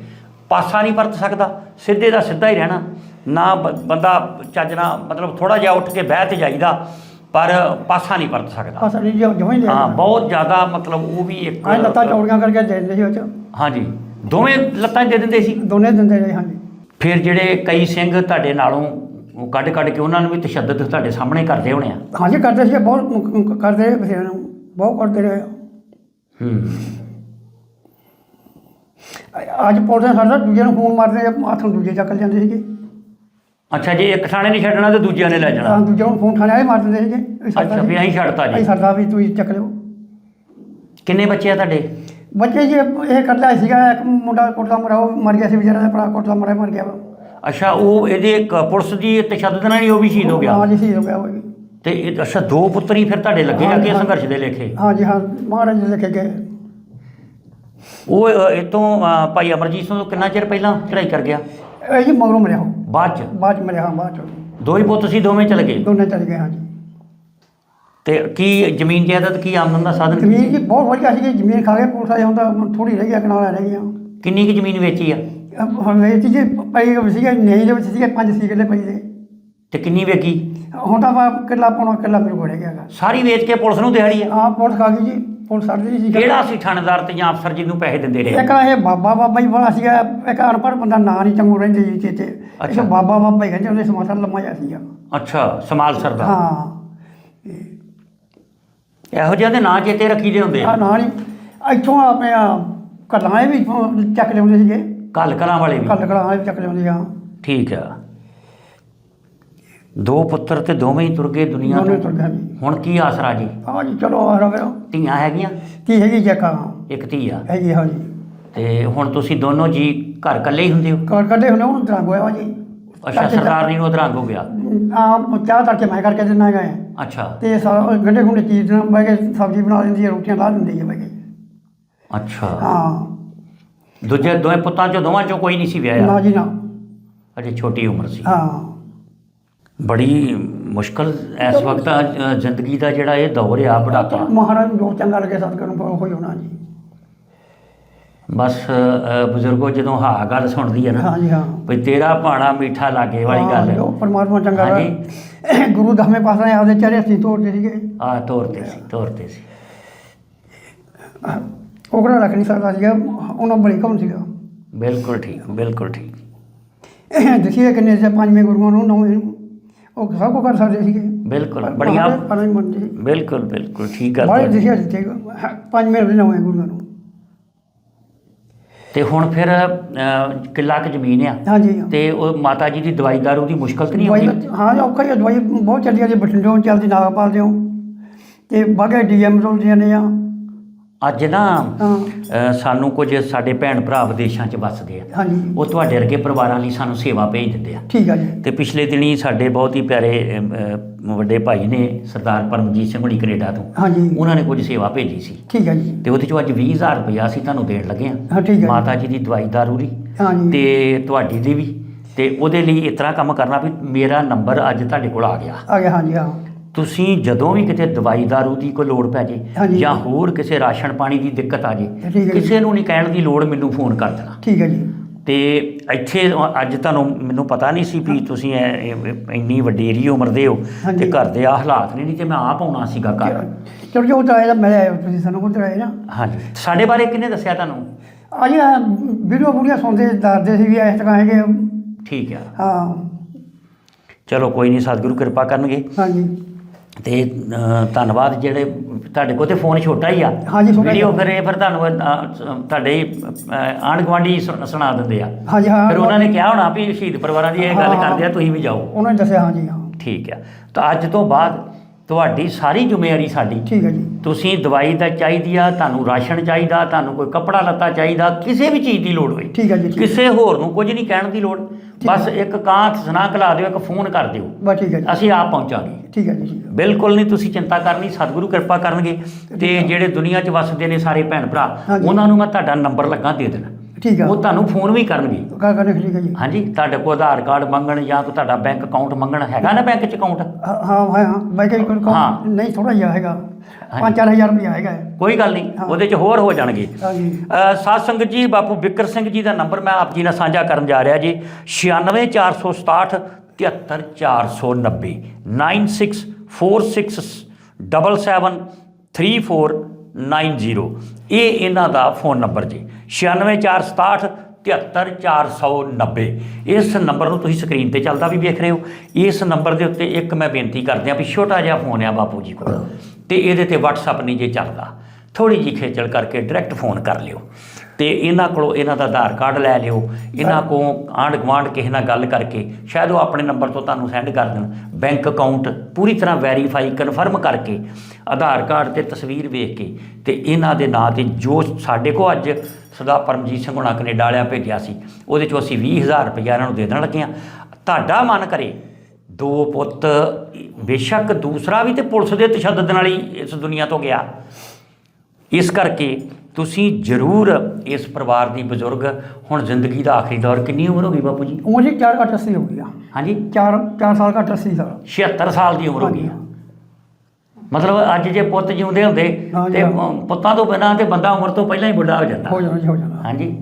ਪਾਸਾ ਨਹੀਂ ਪਰਤ ਸਕਦਾ ਸਿੱਧੇ ਦਾ ਸਿੱਧਾ ਹੀ ਰਹਿਣਾ। ਨਾ ਬੰਦਾ ਚੱਜਣਾ ਮਤਲਬ ਥੋੜਾ ਜਿਹਾ ਉੱਠ ਕੇ ਬਹਿ ਤੇ ਜਾਈਦਾ ਪਰ ਪਾਸਾ ਨਹੀਂ ਪਰਤ ਸਕਦਾ। ਅਸਲ ਜੀ ਜਮਾਂ ਹੀ ਹਾਂ ਬਹੁਤ ਜ਼ਿਆਦਾ ਮਤਲਬ ਉਹ ਵੀ ਇੱਕ ਆ ਲੱਤਾਂ ਚੌੜੀਆਂ ਕਰਕੇ ਦੇ ਦਿੰਦੇ ਸੀ ਉਹ ਚ। ਹਾਂਜੀ ਦੋਵੇਂ ਲੱਤਾਂ ਦੇ ਦਿੰਦੇ ਸੀ? ਦੋਨੇ ਦਿੰਦੇ ਰਹੇ ਹਾਂਜੀ। ਫਿਰ ਜਿਹੜੇ ਕਈ ਸਿੰਘ ਤੁਹਾਡੇ ਨਾਲੋਂ ਉਹ ਕੱਢ ਕੱਢ ਕੇ ਉਹਨਾਂ ਨੂੰ ਵੀ ਤਸ਼ੱਦਦ ਤੁਹਾਡੇ ਸਾਹਮਣੇ ਕਰਦੇ ਹੋਣੇ ਆ? ਹਾਂਜੀ ਕਰਦੇ ਸੀ ਬਹੁਤ ਕਰਦੇ ਰਹੇ ਨੂੰ ਬਹੁਤ ਕਰਦੇ ਰਹੇ। ਹੂੰ। ਅੱਜ ਪੁਲਿਸ ਨੇ ਸਾਡਾ ਦੂਜੇ ਨੂੰ ਫੋਨ ਮਾਰਦੇ ਹੱਥ ਨੂੰ ਦੂਜੇ ਚੱਕ ਜਾਂਦੇ ਸੀਗੇ। ਅੱਛਾ ਜੇ ਇੱਕ ਥਾਣੇ ਨਹੀਂ ਛੱਡਣਾ ਤੇ ਦੂਜਿਆਂ ਨੇ ਲੈ ਹਾਂ ਜਾਣਾ ਦੂਜੇ ਨੂੰ ਫੋਨ ਥਾਣੇ ਵਾਲੇ ਮਾਰ ਦਿੰਦੇ ਸੀਗੇ। ਅੱਛਾ ਵੀ ਅਸੀਂ ਛੱਡਤਾ ਅਸੀਂ ਜੀ ਸਾਡਾ ਵੀ ਤੁਸੀਂ ਚੱਕ ਲਿਓ। ਕਿੰਨੇ ਬੱਚੇ ਆ ਤੁਹਾਡੇ? ਬੱਚੇ ਜੀ ਇਹ ਕੱਢਿਆ ਸੀਗਾ ਇੱਕ ਮੁੰਡਾ ਕੋਟਲਾ ਮਰਾ ਉਹ ਮਰ ਗਿਆ ਸੀ ਵਿਚਾਰਾ ਦਾ ਭਰਾ ਕੋਟਲਾ ਮਰਾ ਮਰ ਗਿਆ ਵਾ। ਅੱਛਾ ਉਹ ਇਹਦੇ ਇੱਕ ਪੁਲਿਸ ਦੀ ਤਸ਼ੱਦਦ ਨਾਲ ਹੀ ਉਹ ਵੀ ਸ਼ਹੀਦ ਹੋ ਗਿਆ। ਹਾਂ ਜੀ ਸ਼ਹੀਦ ਹੋ ਗਿਆ ਉਹ ਵੀ। ਤੇ ਇਹ ਅੱਛਾ ਦੋ ਪੁੱਤਰ ਹੀ ਫਿਰ ਤੁਹਾਡੇ ਲੱਗੇ ਅੱਗੇ ਹਾਂ। ਸੰਘਰਸ਼ ਦੇ ਲੇਖੇ? ਹਾਂ ਜੀ ਹਾਂ ਮਹਾਰਾਜ ਜੀ ਲਿਖੇ ਗਏ। ਉਹ ਇਹ ਤੋਂ ਭਾਈ ਅਮਰਜੀਤ ਸਿੰਘ ਤੋਂ ਕਿੰਨਾ ਚਿਰ ਪਹਿਲਾਂ ਚੜ੍ਹਾਈ ਕਰ ਗਿਆ? ਇਹ ਜੀ ਮਗਰੋਂ ਮਰਿਆ ਉਹ। ਬਾਅਦ ਚ? ਬਾਅਦ ਚ ਮਰਿਆ ਹਾਂ ਬਾਅਦ ਚ। ਦੋ ਹੀ ਪੁੱਤ ਸੀ ਦੋਵੇਂ ਚਲੇ ਗਏ? ਦੋਨੇ ਚਲੇ ਗਏ ਹਾਂ ਜੀ ਤੇ ਕੀ ਜ਼ਮੀਨ ਜਾਇਦਾਦ ਕੀ ਆਮਦਨ ਦਾ ਸਾਧਨ? ਕੀ ਜ਼ਮੀਨ ਜੀ ਬਹੁਤ ਵਧੀਆ ਸੀਗੀ ਜ਼ਮੀਨ ਖਾ ਕੇ ਪੁਲਿਸ ਆਏ ਹੁੰਦਾ ਥੋੜੀ ਰਹਿ ਗਿਆ ਕਨਾਲਾਂ ਰਹਿ ਗਈਆਂ ਕਿੰਨੀ ਕੁ ਜ਼ਮੀਨ ਵੇਚੀ ਆ? ਹੁਣ ਇਹ ਜੀ ਪਈ ਸੀਗੇ ਨਹੀਂ ਦੇ ਵਿੱਚ ਸੀਗੇ ਪੰਜ ਸੀ ਕਿੱਲੇ ਪਈ ਦੇ ਤੇ ਕਿੰਨੀ ਵੇਚੀ? ਹੁਣ ਤਾਂ ਕਿੱਲਾ ਪਾਉਣਾ ਕਿੱਲਾ ਮੇਰੇ ਕੋਲ ਰਹਿ ਗਿਆ। ਸਾਰੀ ਵੇਚ ਕੇ ਪੁਲਿਸ ਨੂੰ ਦਿਹਾੜੀ ਆ? ਹਾਂ ਪੁਲਿਸ ਖਾ ਗਈ ਜੀ। ਪੁਲਿਸ ਸਾਡੀ ਸੀ ਕਿਹੜਾ ਸੀ ਥਾਣੇਦਾਰ ਤੇ ਜਾਂ ਅਫਸਰ ਜਿਹਨੂੰ ਪੈਸੇ ਦਿੰਦੇ ਰਹੇ? ਇੱਕ ਇਹ ਬਾਬਾ ਬਾਬਾ ਹੀ ਬੜਾ ਸੀਗਾ ਇੱਕ ਅਨਪੜ੍ਹ ਬੰਦਾ ਨਾਂ ਨਹੀਂ ਚੰਗੂ ਰਹਿੰਦੇ ਜੀ ਚੇਤੇ ਅੱਛਾ। ਬਾਬਾ ਬਾਬਾ ਹੀ ਕਹਿੰਦੇ ਉਹਦੇ ਸਮਾਸਰ ਲੰਮਾ ਜਿਹਾ ਸੀਗਾ। ਅੱਛਾ ਸਮਾਲ ਸਰਦਾਰ ਹਾਂ। ਇਹੋ ਜਿਹੇ ਦੇ ਨਾਂ ਚੇਤੇ ਰੱਖੀ ਦੇ ਹੁੰਦੇ ਆ। ਆ ਨਾਲ ਹੀ ਇੱਥੋਂ ਆਪਣੇ ਕਲਾਂ ਇਹ ਵੀ ਚੱਕ ਲਿਆਉਂਦੇ ਸੀਗੇ। ਕੱਲ ਕਲਾਂ ਵਾਲੇ ਵੀ। ਕੱਲ ਕਲਾਂ ਵੀ ਚੱਕ ਲਿਆਉਂਦੇ ਆ ਠੀਕ ਆ। ਦੋ ਪੁੱਤਰ ਤੇ ਦੋਵੇਂ ਹੀ ਤੁਰ ਗਏ ਦੁਨੀਆ ਦੋਨੇ ਤੋਂ। ਤੁਰ ਜੀ। ਹੁਣ ਕੀ ਆਸਰਾ ਜੀ ਆ ਜੀ ਚਲੋ ਆ ਰਵੇ ਧੀਆਂ ਹੈਗੀਆਂ? ਕੀ ਹੈਗੀ ਜੱਕਾ ਇੱਕ ਧੀ ਆ। ਹੈਗੀ ਹਾਂ ਜੀ। ਤੇ ਹੁਣ ਤੁਸੀਂ ਦੋਨੋਂ ਜੀ ਘਰ ਇਕੱਲੇ ਹੀ ਹੁੰਦੇ ਹੋ? ਕਰ ਕੱਢੇ ਹੁਣੇ ਉਹਨੂੰ ਹੋਇਆ ਵਾ ਜੀ। ਅੱਛਾ ਸਰਦਾਰਨੀ ਨੂੰ ਅਧਰੰਗ ਹੋ ਗਿਆ? ਆ ਚਾਹ ਤੜਕੇ ਮੈਂ ਕਰਕੇ ਦਿੰਦਾ ਗਏ ਅੱਛਾ। ਤੇ ਸਾ- ਗੰਢੇ ਗੁੰਡੇ ਚੀਜ਼ ਨਾਲ ਬਹਿ ਕੇ ਸਬਜ਼ੀ ਬਣਾ ਦਿੰਦੀ ਹੈ ਰੋਟੀਆਂ ਲਾ ਦਿੰਦੀ ਹੈ ਬਹਿ ਕੇ। ਅੱਛਾ। ਹਾਂ। ਦੂਜੇ ਦੋਵੇਂ ਪੁੱਤਾਂ ਚੋਂ ਦੋਵਾਂ ਚੋਂ ਕੋਈ ਨਹੀਂ ਸੀ ਨਾ ਵਿਆਹਿਆ ਜੀ ਨਾ। ਅਜੇ ਛੋਟੀ ਉਮਰ ਸੀ। ਹਾਂ। ਬੜੀ ਮੁਸ਼ਕਲ ਇਸ ਵਕਤ ਅ, ਜ਼ਿੰਦਗੀ ਦਾ ਜਿਹੜਾ ਇਹ ਦੌਰ ਆ ਬੁਢਾਪਾ ਮਹਾਰਾਜ ਨੂੰ ਜੋ ਚੰਗਾ ਲੱਗੇ ਸਤਿਗੁਰੂ ਨੂੰ ਹੋਈ ਹੋਣਾ ਜੀ। ਬਸ ਅ, ਬਜ਼ੁਰਗੋ ਜਦੋਂ ਹਾਂ ਗੱਲ ਸੁਣਦੀ ਹੈ ਨਾ ਹਾਂ ਜੀ ਹਾਂ। ਵੀ ਤੇਰਾ ਭਾਣਾ ਮਿੱਠਾ ਲਾਗੇ ਵਾਲੀ ਹਾਂ, ਜੋ ਗੱਲ ਪਰਮਾਤਮਾ ਚੰਗਾ ਹਾਂਜੀ। ਕਰੇ। ਗੁਰੂ ਦਸਵੇਂ ਨੇ ਆਪਦੇ ਚਿਹਰੇ ਅਸੀਂ ਤੋੜਦੇ ਸੀਗੇ। ਆ ਤੌਰ ਤੇ ਸੀ ਤੌਰ ਤੇ ਸੀ। ਉਹ ਕਿਹੜਾ ਰੱਖ ਨਹੀਂ ਸਕਦਾ ਸੀਗਾ ਉਹਨਾਂ ਬੜੀ ਕੌਣ ਸੀਗਾ। ਬਿਲਕੁਲ ਠੀਕ ਬਿਲਕੁਲ ਠੀਕ। ਦੇਖੀਏ ਕਿੰਨੇ ਸੇ ਪੰਜਵੇਂ ਗੁਰੂਆਂ ਨੂੰ ਨੌਵੇਂ ਨੂੰ। ਉਹ ਸਭ ਕੁ ਕਰ ਸਕਦੇ ਸੀਗੇ। ਬਿਲਕੁਲ ਬੜੀਆਂ ਪਰ ਨਹੀਂ ਮੰਨਦੇ ਸੀ ਬਿਲਕੁਲ ਬਿਲਕੁਲ ਠੀਕ ਗੱਲ ਬਾਈ ਤੁਹਾਡੀ। ਦੇਖਿਆ ਦਿੱਤੇ ਪੰਜਵੇਂ ਦੇ ਨੌਵੇਂ ਗੁਰੂਆਂ ਨੂੰ। ਤੇ ਹੁਣ ਫਿਰ ਕਿੱਲਾ ਕੁ ਜ਼ਮੀਨ ਆ। ਹਾਂਜੀ ਤੇ ਉਹ ਮਾਤਾ ਜੀ ਦੀ ਦਵਾਈ ਦਾਰੂ ਦੀ ਮੁਸ਼ਕਲ ਤੇ ਨਹੀਂ ਆਉਂਦੀ? ਹਾਂ ਔਖਾ ਹੀ ਆ, ਦਵਾਈ ਬਹੁਤ ਚੱਲਦੀ ਆ। ਜੀ ਬਠਿੰਡਿਓਂ ਚੱਲਦੀ ਨਾਗਪਾਲ ਦਿਓ ਤੇ ਬਾਗੇ ਡੀਐਮ ਰੋਲਦੀਆਂ ਨੇ ਆ। ਅੱਜ ਨਾ ਅ, ਸਾਨੂੰ ਕੁਝ ਸਾਡੇ ਭੈਣ ਭਰਾ ਵਿਦੇਸ਼ਾਂ 'ਚ ਵੱਸਦੇ ਆ। ਹਾਂਜੀ। ਉਹ ਤੁਹਾਡੇ ਵਰਗੇ ਪਰਿਵਾਰਾਂ ਲਈ ਸਾਨੂੰ ਸੇਵਾ ਭੇਜ ਦਿੰਦੇ ਆ। ਠੀਕ ਆ ਜੀ। ਤੇ ਪਿਛਲੇ ਦਿਨੀ ਸਾਡੇ ਬਹੁਤ ਹੀ ਪਿਆਰੇ ਅਮ, ਅ, ਵੱਡੇ ਭਾਈ ਨੇ ਸਰਦਾਰ ਪਰਮਜੀਤ ਸਿੰਘ ਹੁਣੀ ਕੈਨੇਡਾ ਤੋਂ। ਹਾਂਜੀ। ਉਹਨਾਂ ਨੇ ਕੁਝ ਸੇਵਾ ਭੇਜੀ ਸੀ। ਠੀਕ ਆ ਜੀ। ਤੇ ਉਹਦੇ ਚੋਂ ਅੱਜ 20000 ਰੁਪਇਆ ਅਸੀਂ ਤੁਹਾਨੂੰ ਦੇਣ ਲੱਗੇ ਹਾਂ, ਆ ਠੀਕ। ਮਾਤਾ ਜੀ ਦੀ ਦਵਾਈ ਦਾਰੂ ਦੀ। ਹਾਂਜੀ। ਤੇ ਤੁਹਾਡੀ ਦੀ ਵੀ। ਤੇ ਉਹਦੇ ਲਈ ਇਸ ਤਰ੍ਹਾਂ ਕੰਮ ਕਰਨਾ ਵੀ ਮੇਰਾ ਨੰਬਰ ਅੱਜ ਤੁਹਾਡੇ ਕੋਲ ਆ ਗਿਆ। ਆ ਗਿਆ ਹਾਂਜੀ ਹਾਂ। ਤੁਸੀਂ ਜਦੋਂ ਵੀ ਕਿਤੇ ਦਵਾਈ ਦਾਰੂ ਦੀ ਕੋਈ ਲੋੜ ਪੈ ਜੇ ਹਾਂਜੀ। ਜਾਂ ਹੋਰ ਕਿਸੇ ਰਾਸ਼ਨ ਪਾਣੀ ਦੀ ਦਿੱਕਤ ਆ ਜੇ ਠੀਕ ਹੈ ਜੀ। ਕਿਸੇ ਨੂੰ ਨਹੀਂ ਕਹਿਣ ਦੀ ਲੋੜ ਮੈਨੂੰ ਫੋਨ ਕਰ ਦੇਣਾ। ਠੀਕ ਆ ਜੀ। ਤੇ ਇੱਥੇ ਅੱਜ ਤੁਹਾਨੂੰ ਮੈਨੂੰ ਪਤਾ ਨਹੀਂ ਸੀ ਵੀ ਤੁਸੀਂ ਇਹ- ਇਹ- ਇੰਨੀ ਵੱਡੇਰੀ ਉਮਰ ਦੇ ਹੋ ਹਾਂਜੀ। ਤੇ ਘਰ ਦੇ ਆ ਹਾਲਾਤ ਨਹੀਂ ਨਹੀਂ ਤੇ ਮੈਂ ਆਪ ਆਉਣਾ ਸੀਗਾ ਘਰ। ਚਲੋ ਜੋ ਤਾਂ ਇਹਦਾ ਮਿਲਿਆ ਹੈ, ਤੁਸੀਂ ਸਾਨੂੰ ਕੋਲ ਆਏ ਨਾ। ਹਾਂਜੀ। ਸਾਡੇ ਬਾਰੇ ਕਿਹਨੇ ਦੱਸਿਆ ਤੁਹਾਨੂੰ? ਆ ਜੀ ਆਹ ਵੀਡੀਓ ਬੁੜੀਆਂ ਸੁਣਦੇ ਦੱਸਦੇ ਸੀ ਵੀ ਇਸ ਤਰ੍ਹਾਂ ਹੈਗੇ ਠੀਕ ਆ। ਹਾਂ। ਚਲੋ ਕੋਈ ਨਹੀਂ ਸਤਿਗੁਰੂ ਕਿਰਪਾ ਕਰਨਗੇ। ਹਾਂਜੀ। ਤੇ ਧੰਨਵਾਦ ਜਿਹੜੇ ਤੁਹਾਡੇ ਕੋਲ ਤੇ ਫੋਨ ਛੋਟਾ ਹੀ ਆ। ਹਾਂਜੀ, ਵੀਡੀਓ। ਫਿਰ ਇਹ ਫਿਰ ਤੁਹਾਨੂੰ ਤੁਹਾਡੇ ਆਂਢ ਗੁਆਂਢੀ ਸੁਣ- ਦਿੰਦੇ ਆ। ਹਾਂਜੀ ਹਾਂ ਫਿਰ ਉਹਨਾਂ ਨੇ ਕਿਹਾ ਹੋਣਾ ਵੀ ਸ਼ਹੀਦ ਪਰਿਵਾਰਾਂ ਦੀ ਇਹ ਗੱਲ। ਕਰਦੇ ਆ ਤੁਸੀਂ ਵੀ ਜਾਓ। ਉਹਨਾਂ ਨੇ ਦੱਸਿਆ ਹਾਂਜੀ ਹਾਂ। ਠੀਕ ਆ। ਤਾਂ ਅੱਜ ਤੋਂ ਬਾਅਦ ਤੁਹਾਡੀ ਸਾਰੀ ਜ਼ਿੰਮੇਵਾਰੀ ਸਾਡੀ। ਠੀਕ ਹੈ ਜੀ। ਤੁਸੀਂ ਦਵਾਈ ਦਾ ਚਾਹੀਦੀ ਆ ਤੁਹਾਨੂੰ ਰਾਸ਼ਨ ਚਾਹੀਦਾ ਤੁਹਾਨੂੰ ਕੋਈ ਕੱਪੜਾ ਲੱਤਾ ਚਾਹੀਦਾ ਕਿਸੇ ਵੀ ਚੀਜ਼ ਦੀ ਲੋੜ ਹੋਵੇ ਠੀਕ ਹੈ ਜੀ। ਕਿਸੇ ਹੋਰ ਨੂੰ ਕੁਝ ਨਹੀਂ ਕਹਿਣ ਦੀ ਲੋੜ। ਬਸ ਇੱਕ ਕਾਂ ਸੁਨਾ ਕਲਾ ਦਿਓ ਇੱਕ ਫੋਨ ਕਰ ਦਿਓ। ਬਸ ਠੀਕ ਹੈ ਜੀ। ਅਸੀਂ ਆਪ ਪਹੁੰਚਾਂਗੇ। ਠੀਕ ਹੈ ਜੀ ਬਿਲਕੁਲ ਨਹੀਂ ਤੁਸੀਂ ਚਿੰਤਾ ਕਰਨੀ ਸਤਿਗੁਰੂ ਕਿਰਪਾ ਕਰਨਗੇ। ਤੇ ਜਿਹੜੇ ਦੁਨੀਆ 'ਚ ਵੱਸਦੇ ਨੇ ਸਾਰੇ ਭੈਣ ਭਰਾ। ਉਹਨਾਂ ਨੂੰ ਮੈਂ ਤੁਹਾਡਾ ਨੰਬਰ ਲੱਗਾ ਦੇ ਦੇਣਾ। ਠੀਕ ਹੈ ਉਹ ਤੁਹਾਨੂੰ ਫੋਨ ਵੀ ਕਰਨਗੇ। ਕਾ ਕਰਨੇ ਠੀਕ ਹੈ ਜੀ। ਹਾਂਜੀ ਤੁਹਾਡੇ ਕੋਲ ਆਧਾਰ ਕਾਰਡ ਮੰਗਣ ਜਾਂ ਤੁਹਾਡਾ ਬੈਂਕ ਅਕਾਊਂਟ ਮੰਗਣ ਹੈਗਾ ਨਾ ਬੈਂਕ 'ਚ ਅਕਾਊਂਟ? ਹਾਂ ਹਾਂ ਮੈਂ ਕਿਹਾ ਕੋਈ ਹਾਂ। ਨਹੀਂ ਥੋੜਾ ਜਿਹਾ ਹੈਗਾ। 5-4000 ਰੁਪਇਆ ਹੈਗਾ। ਹੈ। ਕੋਈ ਗੱਲ ਨਹੀਂ। ਉਹਦੇ 'ਚ ਹੋਰ ਹੋ ਜਾਣਗੇ। ਹਾਂਜੀ। ਅ, ਸਾਧ ਸੰਗਤ ਜੀ ਬਾਪੂ ਬਿੱਕਰ ਸਿੰਘ ਜੀ ਦਾ ਨੰਬਰ ਮੈਂ ਆਪ ਜੀ ਨਾਲ ਸਾਂਝਾ ਕਰਨ ਜਾ ਰਿਹਾ ਜੀ। 96467 73490 9646773490 ਇਹ ਇਹਨਾਂ ਦਾ ਫੋਨ ਨੰਬਰ ਜੀ। 96467 73490 ਇਸ ਨੰਬਰ ਨੂੰ ਤੁਸੀਂ ਸਕਰੀਨ ਤੇ ਚੱਲਦਾ ਵੀ ਵੇਖ ਰਹੇ ਹੋ। ਇਸ ਨੰਬਰ ਦੇ ਉੱਤੇ ਇੱਕ ਮੈਂ ਬੇਨਤੀ ਕਰਦਿਆਂ ਵੀ ਛੋਟਾ ਜਿਹਾ ਫੋਨ ਆ ਬਾਪੂ ਜੀ ਕੋਲ। ਤੇ ਇਹਦੇ ਤੇ WhatsApp ਨਹੀਂ ਜੇ ਚੱਲਦਾ। ਥੋੜੀ ਜਿਹੀ ਖੇਚਲ ਕਰਕੇ ਡਾਇਰੈਕਟ ਫੋਨ ਕਰ ਲਿਓ। ਤੇ ਇਹਨਾਂ ਕੋਲੋਂ ਇਹਨਾਂ ਦਾ ਆਧਾਰ ਕਾਰਡ ਲੈ ਲਿਓ। ਇਹਨਾਂ ਕੋਲ ਆਂਢ ਗੁਆਂਢ ਕਿਸੇ ਨਾਲ ਗੱਲ ਕਰਕੇ ਸ਼ਾਇਦ ਉਹ ਆਪਣੇ ਨੰਬਰ ਤੋਂ ਤੁਹਾਨੂੰ ਸੈਂਡ ਕਰ ਦੇਣ। ਬੈਂਕ ਅਕਾਊਂਟ ਪੂਰੀ ਤਰ੍ਹਾਂ ਵੈਰੀਫਾਈ ਕਨਫਰਮ ਕਰਕੇ ਆਧਾਰ ਕਾਰਡ ਤੇ ਤਸਵੀਰ ਵੇਖ ਕੇ ਤੇ ਇਹਨਾਂ ਦੇ ਨਾਂ ਤੇ ਜੋ ਸਾਡੇ ਕੋਲ ਅੱਜ ਸਦਾ ਪਰਮਜੀਤ ਸਿੰਘ ਹੁਣਾ ਕੈਨੇਡਾ ਵਾਲਿਆਂ ਭੇਜਿਆ ਸੀ। ਉਹਦੇ ਚੋਂ ਅਸੀਂ 20000 ਰੁਪਇਆ ਇਹਨਾਂ ਨੂੰ ਦੇ ਦੇਣ ਲੱਗੇ ਹਾਂ। ਤੁਹਾਡਾ ਮਨ ਕਰੇ ਦੋ ਪੁੱਤ ਬੇਸ਼ੱਕ ਦੂਸਰਾ ਵੀ ਤੇ ਪੁਲਿਸ ਦੇ ਤਸ਼ੱਦਦ ਨਾਲ ਹੀ ਇਸ ਦੁਨੀਆ ਤੋਂ ਗਿਆ। ਇਸ ਕਰਕੇ ਤੁਸੀਂ ਜ਼ਰੂਰ ਇਸ ਪਰਿਵਾਰ ਦੀ ਬਜ਼ੁਰਗ ਹੁਣ ਜ਼ਿੰਦਗੀ ਦਾ ਆਖਰੀ ਦੌਰ ਕਿੰਨੀ ਉਮਰ ਹੋ ਗਈ ਬਾਪੂ ਜੀ? ਉਮਰ ਜੀ 4 ਘੱਟ 80 ਹੋ ਗਈ ਆ। ਹਾਂਜੀ? 4 4 ਸਾਲ ਘੱਟ 80 ਸਾਲ। 76 ਸਾਲ ਦੀ ਉਮਰ ਹੋ ਗਈ ਆ। ਮਤਲਬ ਅੱਜ ਜੇ ਪੁੱਤ ਜਿਉਂਦੇ ਹੁੰਦੇ ਹਾਂਜੀ, ਤੇ ਹਾਂ। ਪੁੱਤਾਂ ਤੋਂ ਬਿਨਾਂ ਤੇ ਬੰਦਾ ਉਮਰ ਤੋਂ ਪਹਿਲਾਂ ਹੀ ਬੁੱਢਾ ਹੋ ਜਾਂਦਾ। ਹੋ ਜਾਣਾ ਜੀ ਹੋ ਜਾਣਾ ਹਾਂਜੀ।